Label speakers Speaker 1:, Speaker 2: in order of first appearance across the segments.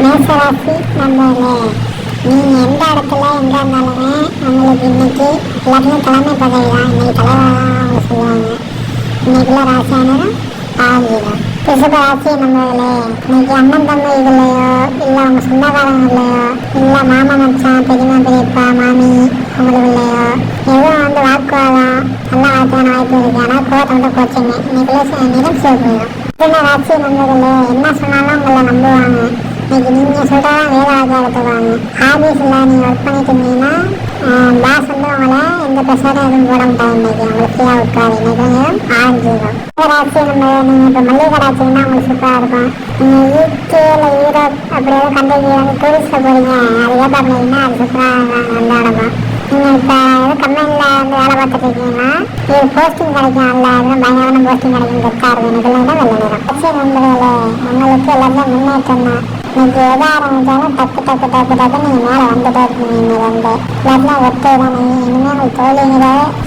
Speaker 1: மேசராசி நம்பர்களே நீங்கள் எந்த இடத்துல எங்கே இருந்தாலுமே நம்மளுக்கு இன்னைக்கு எல்லாருமே தலைமை பதவி தான். இன்னைக்கு தலைவராக அவங்க சொல்லுவாங்க. இன்னைக்குள்ள ராசியானதும் ஆகிடும் ரிஷப ராசி நம்பர்களே இன்னைக்கு அண்ணன் தம்பி இதுலையோ இல்லை அவங்க சொந்தக்காரங்களையோ இல்லை மாமா மச்சான் பெரியமா பெரியப்பா மாமி அவங்களுக்குள்ளையோ எதுவும் வந்து வாக்குவாதம் நல்ல வார்த்தையான வாய்ப்பு இருக்குது ஆனால் கோவத்தை வந்து கோச்சிங்க இன்னைக்குள்ள நிகழ்ச்சி சிவப்பு சின்ன ராசி நண்பர்களே என்ன சொன்னாலும் உங்களை நம்புவாங்க. இன்னைக்கு நீங்கள் சொல்கிறதான் வேதாவாக எடுத்துக்குவாங்க ஆஃபீஸில் நீங்கள் ஒர்க் பண்ணிட்டு இருந்தீங்கன்னா பாஸ் வந்து உங்களை எந்த ப்ரெஷரும் எதுவும் போட மாட்டாங்க இன்னைக்கு. உங்களுக்கு ஃப்ரீயாக உட்காரு. இன்னைக்கு நேரம் ஆரம்பிச்சிடும் ராசி நம்ம நீங்கள் இப்போ மல்லிகை ராசின்னா உங்களுக்கு சூப்பராக இருக்கும். நீங்கள் யூகே இல்லை யூரோப் அப்படி ஏதோ கண்ட்ரிக்கு வந்து டூரிஸ்ட்டில் போகிறீங்க அது ஏதா பண்ணீங்கன்னா அது சூப்பராக அந்த நீங்கள் இப்போ ஏதோ கம்பெனியில் வந்து வேலை பார்த்துட்டு இருக்கீங்கன்னா இது போஸ்டிங் கிடைக்கும். அல்ல எதுவும் பயங்கரமான போஸ்டிங் கிடைக்கும் கெட்டாக இருக்கும் எனக்கு இல்லை வெள்ள நேரம். கட்சி நண்பர்களே உங்களுக்கு எல்லாமே முன்னேற்றம் தான். எனக்கு எதை ஆரம்பிச்சாலும் டக்கு டக்கு டக்கு டக்கு நீங்கள் மேலே வந்துட்டே இருக்கீங்க இன்னைக்கு வந்து எல்லாத்தையும் ஒத்தை தான் நீங்கள் இனிமேல் உங்களுக்கு தோல்விங்கிற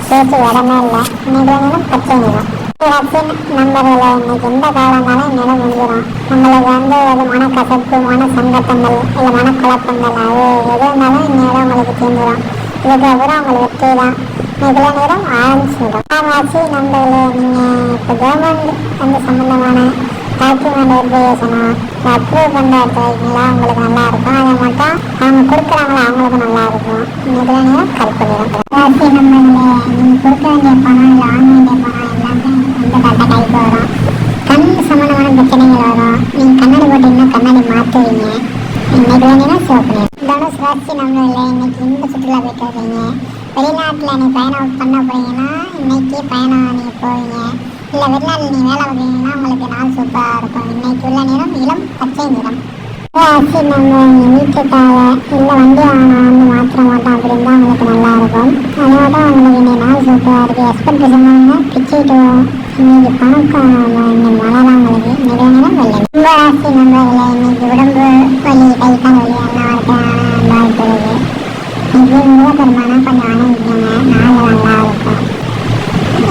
Speaker 1: பேச்சு இடமே இல்லை. இன்னைக்கு வந்து பச்சைங்க நிறம் ராசின் நண்பர்களை இன்னைக்கு எந்த காலங்காலம் இந்நேரம் முடிஞ்சிடும். நம்மளுக்கு வந்து ஒரு மனக்கசப்பு மன சங்கட்டங்கள் இல்லை மனக்குழப்பங்கள் அது எது இருந்தாலும் இந்நேரம் உங்களுக்கு தீர்ந்துடும் இதுக்கு அப்புறம் உங்களுக்கு வெற்றி தான் இவ்வளோ நேரம் ஆரம்பிச்சுடும் ஆமாச்சு நண்பர்களே நீங்கள் இப்போ கவர்மெண்ட் வந்து சம்மந்தமான டாக்குமெண்ட் வெரிஃபிகேஷனும் அப்ரூவ் பண்ண எடுத்து உங்களுக்கு நல்லா இருக்கும் அதை மட்டும் அவங்க கொடுக்குறாங்களா அவங்களுக்கு நல்லா இருக்கும் இதுல நேரம் கருப்பு நிறம் நீங்கள் கொடுக்க வேண்டிய பணம் இல்லை வாங்க பணம் எல்லாமே இந்த கட்ட கைக்கு வரும் கண் பிரச்சனைகள் வரும் நீங்கள் கண்ணாடி போட்டீங்கன்னா கண்ணாடி மாற்றுவீங்க இன்னைக்கு வேணும்னா சிவப்பு நிறம் தனுஷ் ராசி நண்பர்களே இன்னைக்கு இந்த சுற்றுலா போயிட்டு வெளிநாட்டில் நீ பயணம் பண்ண போறீங்கன்னா இன்னைக்கு பயணம் நீங்கள் போவீங்க இல்லை வெளிநாட்டில் நீ வேலை பார்க்குறீங்கன்னா உங்களுக்கு நாள் சூப்பராக இருக்கும் இன்னைக்கு உள்ள நிறம் இளம் பச்சை நிறம். ராசி நம்ம வீட்டுக்காக இல்லை வண்டி வாங்கினா வந்து மாற்ற மாட்டோம் அப்படின்னு அவங்களுக்கு நல்லா இருக்கும். அதனால தான் உங்களுக்கு இன்னைக்கு நாள் சூப்பராக இருக்குது எக்ஸ்பெக்ட் சொன்னாங்க பிச்சுட்டு இன்னைக்கு பணக்கம் இந்த மழை தான் உங்களுக்கு நிறைய நேரம் வெள்ளை ரொம்ப ராசி நண்பர்களே இன்னைக்கு உடம்பு வலி கை வலி எல்லாம் வரதுக்கான வாய்ப்பு இருக்குது இன்னைக்கு முருகப்பெருமானா கொஞ்சம் வணங்கிக்கோங்க நாள் நல்லா இருக்கும்.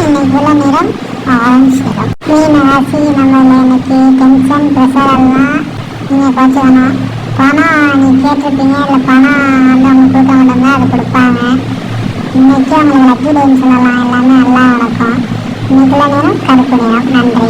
Speaker 1: இன்னைக்கு உள்ள நிறம் ஆரஞ்சு நிறம். மீன் ராசி நம்மள இன்னைக்கு டென்ஷன் நீங்கள் குறைச்சிக்கணும் பணம் நீ கேட்டிருப்பீங்க. இல்லை பணம் வந்து அவங்க கொடுக்க மாட்டோம்னா அது கொடுப்பாங்க. இன்னைக்கு அவங்களுக்கு லக்கி டேன்னு சொல்லலாம். எல்லாமே நல்லா நடக்கும். இன்னைக்குள்ள நேரம் கருப்பு நேரம் நன்றி.